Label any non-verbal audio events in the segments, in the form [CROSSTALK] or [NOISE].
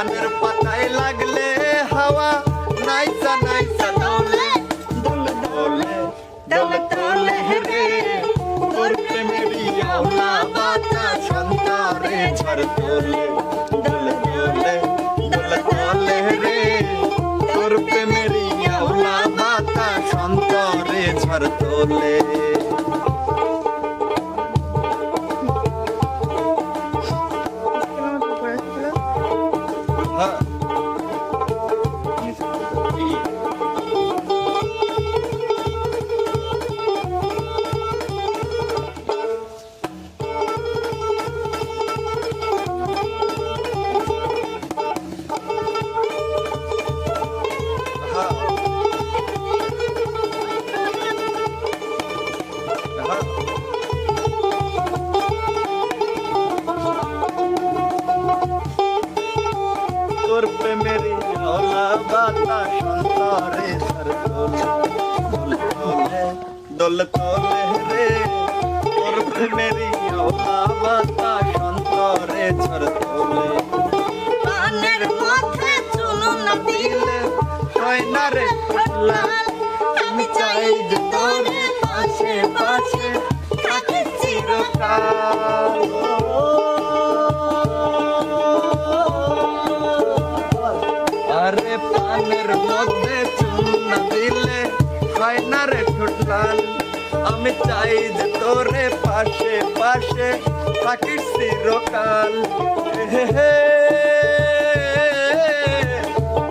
পানের পাতায় লাগলে হাওয়া। নাইসা নাইসা দোলে দোলে দোলে দোলে দোলে রে। তোর প্রেমেরই আওলা বাতাস অন্তরে ঝড় তোলে। দোলে দোলে দোলে দোলে রে। তোর তোলে। দোলে তোলে রে। তোর প্রেমেরই ওলা বাতাস অন্তরে সর তোলে। কানের মধ্যে চুলো দিলে হয় না রে লাল আমি চাই যে তোর পাশে পাশে থাকে চিরকাল। আমি চাই যে তোরে পাশে পাশে থাকিস চিরকাল।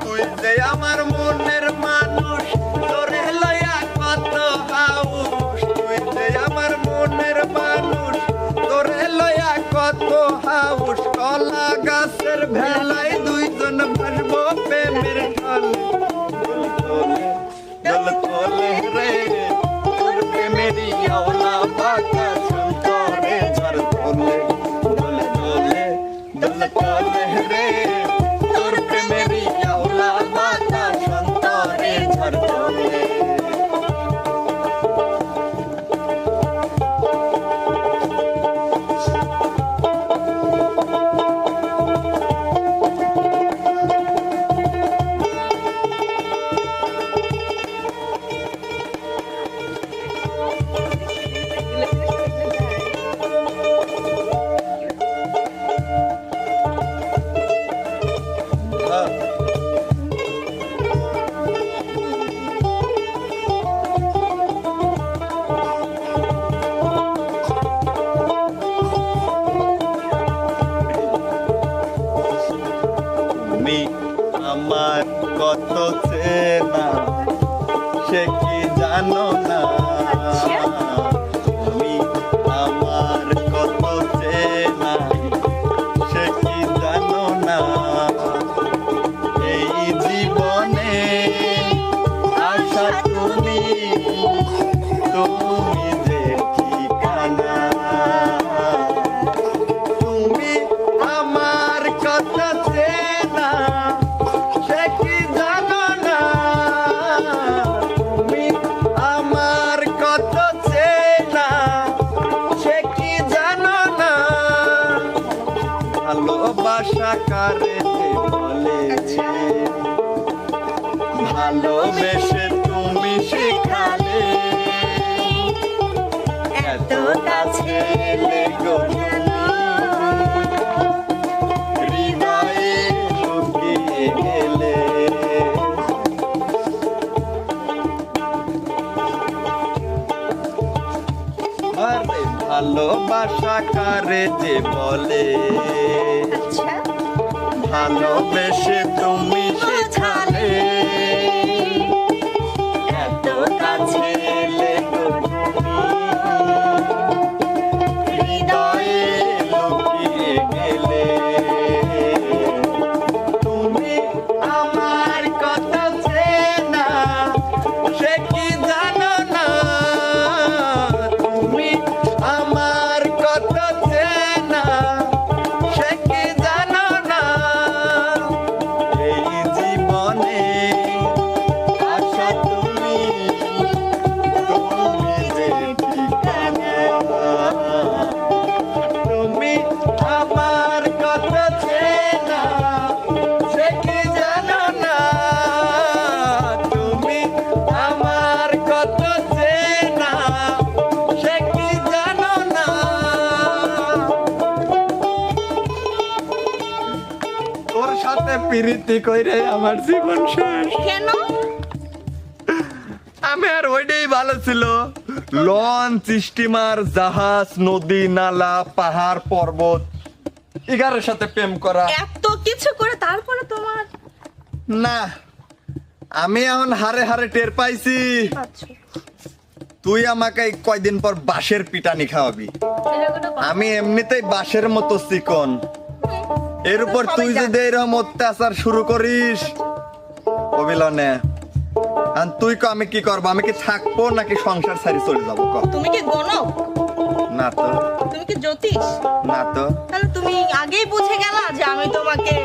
তুই যে আমার মনের মানুষ, তোরে লয়া কত হাউস। তুই যে আমার মনের মানুষ, তোরে লয়া কত হাউস। কলা গাছের ভেলায় দুইজন ভাসবো প্রেমের ঢলে। দল তোলে রে। চেনা সে কি জানো না? তুমি আমার কত চেনা, সে কি জানো না? এই জীবনে আশা তুমি তুমি যে তুমি আমার কথা চেনা ভালোবাসা কারে বলে ভালোবেসে তুমি শিখালে। এত কাছে গোল ভালোবাসা কারে যে বলে? আচ্ছা। ভালোবেসে তুমি সাথে প্রীতি কইরে আমার জীবন শেষ। কেন? আমি আর ওইটাই ভালো ছিল। লঞ্চ স্টিমার জাহাজ নদী নালা পাহাড় পর্বত এগারোর সাথে প্রেম করা। এত কিছু করে তারপরে তোমার? না আমি এখন হারে হারে টের পাইছি। আচ্ছা। তুই আমাকে কয়দিন পর বাঁশের পিটানি খাওয়াবি। আমি এমনিতেই বাঁশের মতো চিকন। এর উপর তুই। যদি এরকম অত্যাচার শুরু করিস অবিলনে আর তুই ক আমি কি করব? আমি কি থাকব নাকি সংসার ছাড়ি চলে যাব ক? তুমি কি গণক? না তো। তুমি কি জ্যোতিষ? না তো। তাহলে তুমি আগেই বুঝে গেলা যে আমি তোমাকে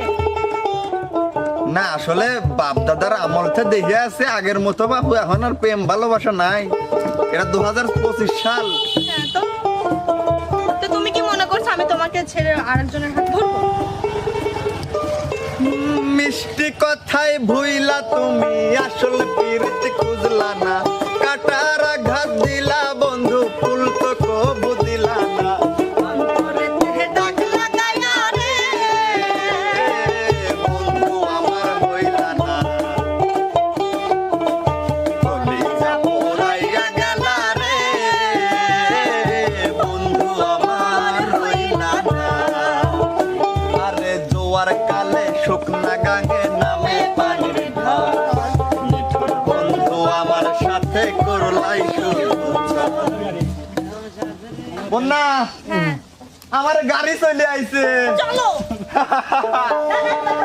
না আসলে বাপ দাদার আমলতে দেখে আছে আগের মতো বাবু এখন আর প্রেম ভালোবাসা নাই। এটা দু হাজার পঁচিশ সাল। হ্যাঁ তো তুমি কি মনে করছ আমি তোমাকে ছেড়ে আরেকজনের হাত ধরবো? মিষ্টি কথায় ভুইলা তুমি আসল পিরিতি খুঁজলা না। কাটার আঘাত দিলা বন্যা। হ্যাঁ। আমার গাড়ি চলে আইছে। চলো। [LAUGHS]